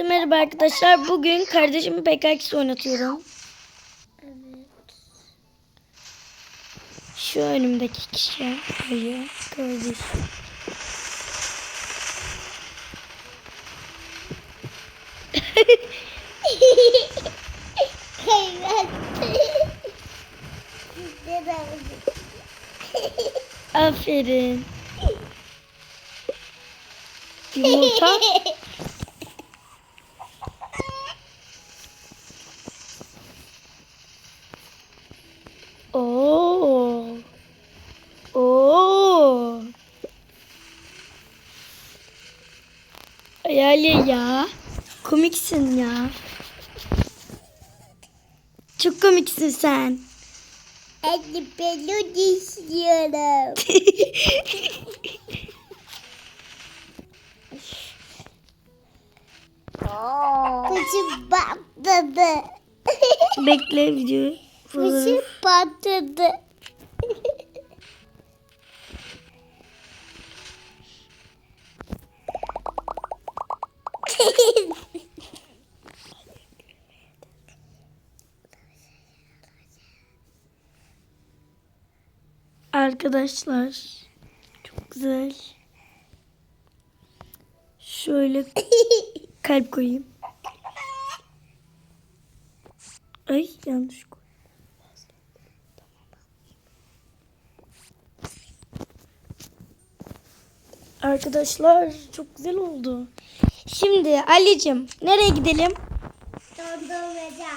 Herkese merhaba arkadaşlar. Bugün kardeşimi PKX oynatıyorum. Evet. Şu önümdeki kişi. Hayır. Kardeşim. Aferin. Yumurta. Ali ya. Komiksin ya. Çok komiksin sen. Hadi ben istiyorum. Kuşum patladı. Bekle videoyu. Kuşum patladı. Arkadaşlar. Çok güzel. Şöyle kalp koyayım. Ay yanlış koy. Arkadaşlar çok güzel oldu. Şimdi Ali'cim nereye gidelim? Dondurmaca.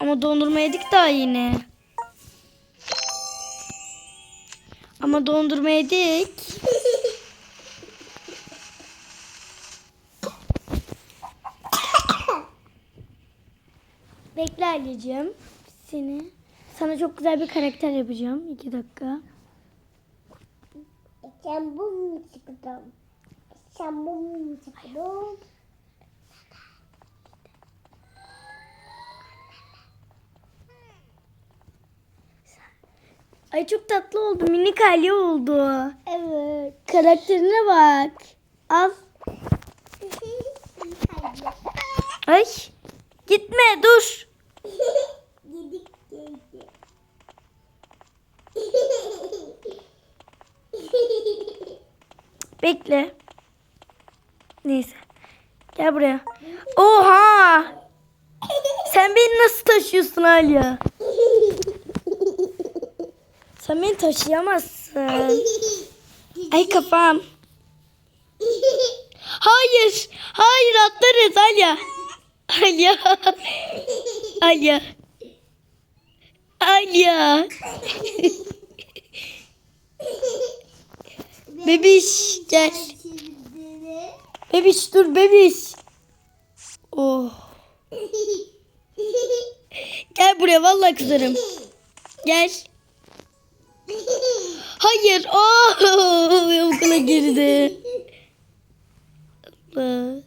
Ama dondurma yedik daha yine. Ama dondurma yedik. Bekle Ali'cim. Seni. Sana çok güzel bir karakter yapacağım. İki dakika. Sen bu mu çıktın? Sen bu mu çıktın? Ay çok tatlı oldu. Minik Ali oldu. Evet. Karakterine bak. Al. Ay. Gitme dur. Geldi. Bekle. Neyse. Gel buraya. Oha! Sen beni nasıl taşıyorsun Alya? Sen beni taşıyamazsın. Ay kafam. Hayır. Hayır atlarız Alya. Alya. Alya. Alya. Bebiş gel. Bebiş dur bebiş. Oh. Gel buraya vallahi kızarım. Gel. Hayır. Oh, okula girdi. Allah.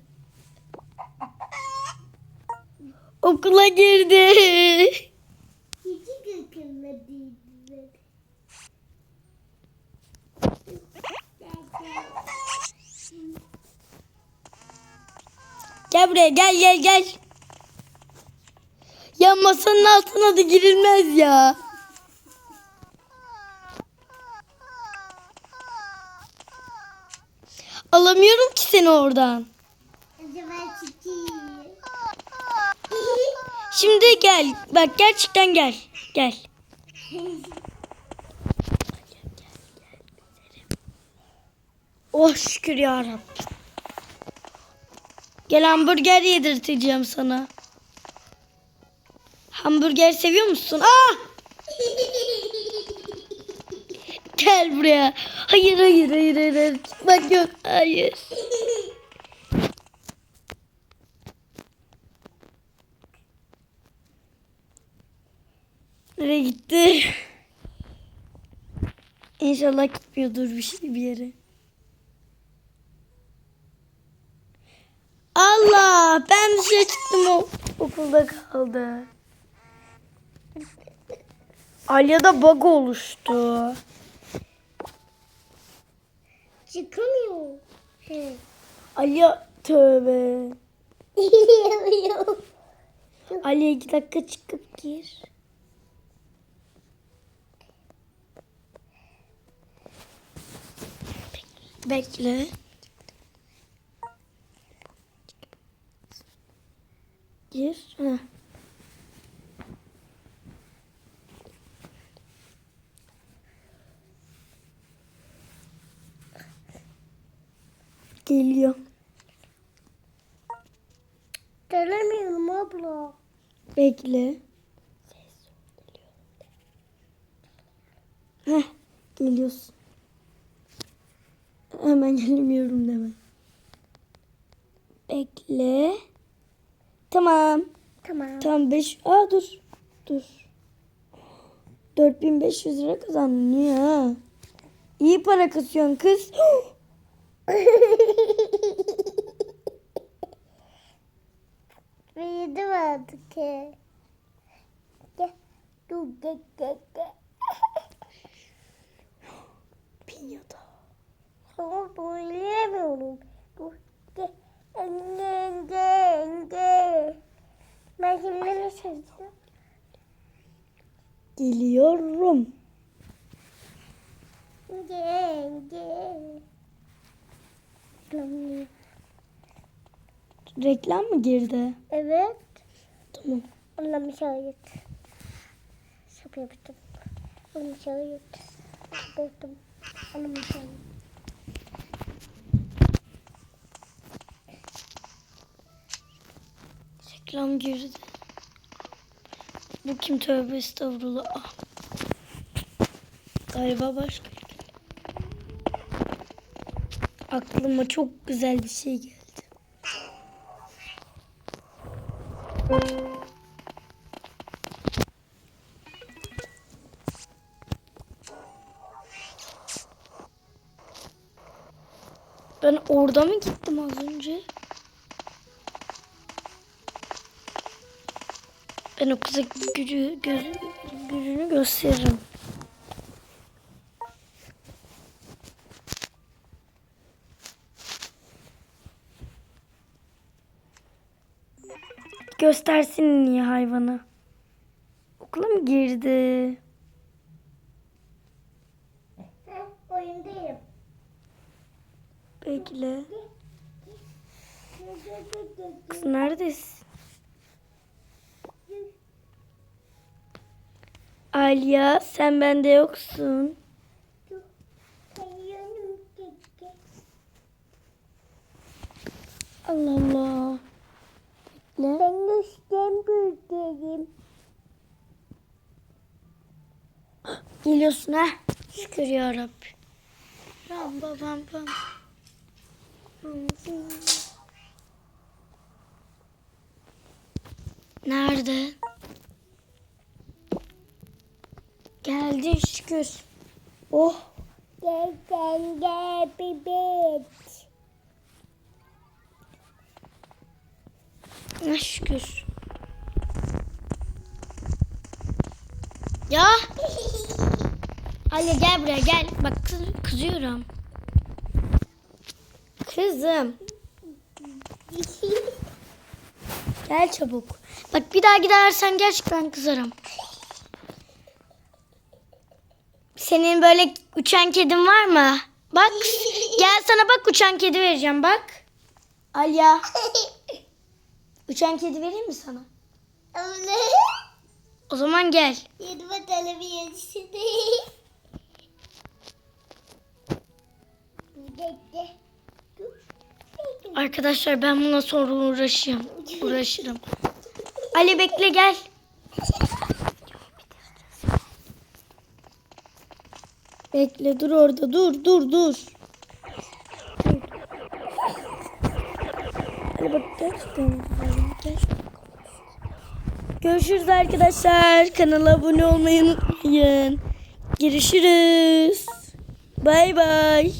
Okula girdi. Hiç akıllı Gel buraya gel gel gel. Ya masanın altına da girilmez ya. Alamıyorum ki seni oradan. Şimdi gel. Bak gerçekten gel. Gel. Oh şükür ya Rabbim. Gel hamburger yedirteceğim sana. Hamburger seviyor musun? Ah! Gel buraya. Hayır hayır hayır hayır. hayır. Bak yok. Hayır. Nereye gitti? İnşallah gitmiyordur bir şey bir yere. Ben dışarı çıktım o okulda kaldı. Alya'da bug oluştu. Çıkamıyor. He. Alya Tövbe. Ali iki dakika çıkıp gir. Bekle. Gir. Heh. Geliyor. Gelemiyorum abla. Bekle. Heh, geliyorsun. Hemen gelemiyorum deme. Bekle. Tamam. Tamam. Tamam 5. Aa dur. Dur. 4500 lira kazandın ya. İyi para kasıyorsun kız. Vardı ki. Gel. Dur gel gel gel. Pinyata. Ama söyleyemiyorum. Dur gel. Gel gel gel. Ben şimdi ne söyleyeceğim? Geliyorum. Gel gel. Tamam. Reklam mı girdi? Evet. Tamam. Onunla müşahit. Şap yaptım. Onu müşahit. Yaptım. Onu müşahit. Reklam girdi. Bu kim tövbe estağfurullah. Ah. Galiba başka. Aklıma çok güzel bir şey geldi. Ben orada mı gittim az önce? Ben o kıza gücü, göz, gücünü gösteririm. Göstersin niye hayvanı. Okula mı girdi? Oyundayım. Bekle. Kız neredesin? Alya sen bende yoksun. Allah Allah. Bekle. Ben üstten buradayım. Geliyorsun ha. Şükür ya Rabbi. Ram babam bam. Nerede? Geldin şükür. Oh. Gel gel gel bebek. Ne şükür. Ya. Ali gel buraya gel. Bak kız, kızıyorum. Kızım. Gel çabuk. Bak bir daha gidersen gerçekten kızarım. Senin böyle uçan kedin var mı? Bak gel sana bak uçan kedi vereceğim bak. Alya uçan kedi vereyim mi sana? Anne. O zaman gel. Yanıma televizyon. Bekle. Arkadaşlar ben buna sonra uğraşayım. Uğraşırım. Ali bekle gel. Bekle dur orada dur dur dur. Ali bak gerçekten. Görüşürüz arkadaşlar. Kanala abone olmayı unutmayın. Görüşürüz. Bay bay.